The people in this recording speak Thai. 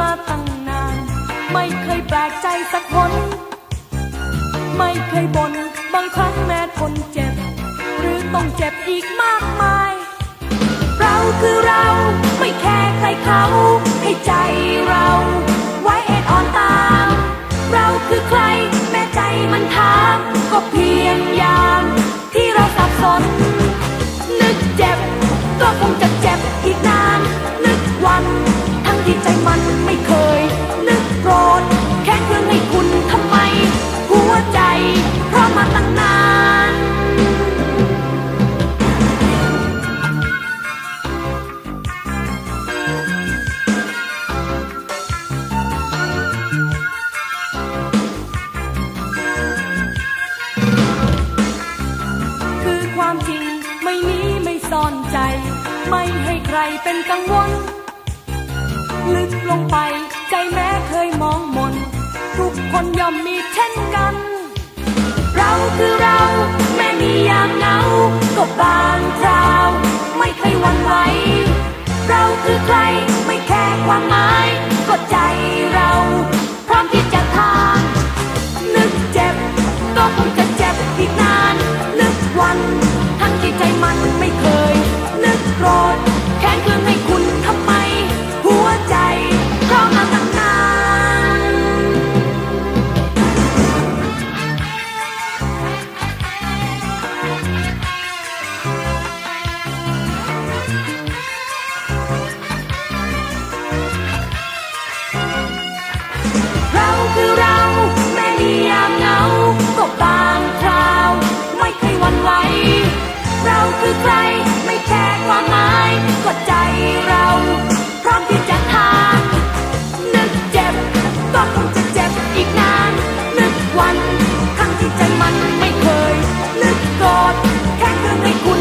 มาตั้งนาน ไม่เคยแปลกใจสักคน ไม่เคยบน่นบางครั้งแม้ทนเจ็บ หรือต้องเจ็บอีกมากมาย เราคือเราไม่แคร์ใครเขา ความจริง ไม่มีไม่ซ่อนใจ ไม่ให้ใครเป็นกังวล ลึกลงไปใจแม้เคยมองมน ทุกคนย่อมมีเช่นกัน เราคือเรา แม้มียามเหงาก็บางคราว ไม่เคยหวั่นไหวเราคือใครไม่แค่ความหมายก็ใจ ลึกกอดแค่เพื่อให้คุณ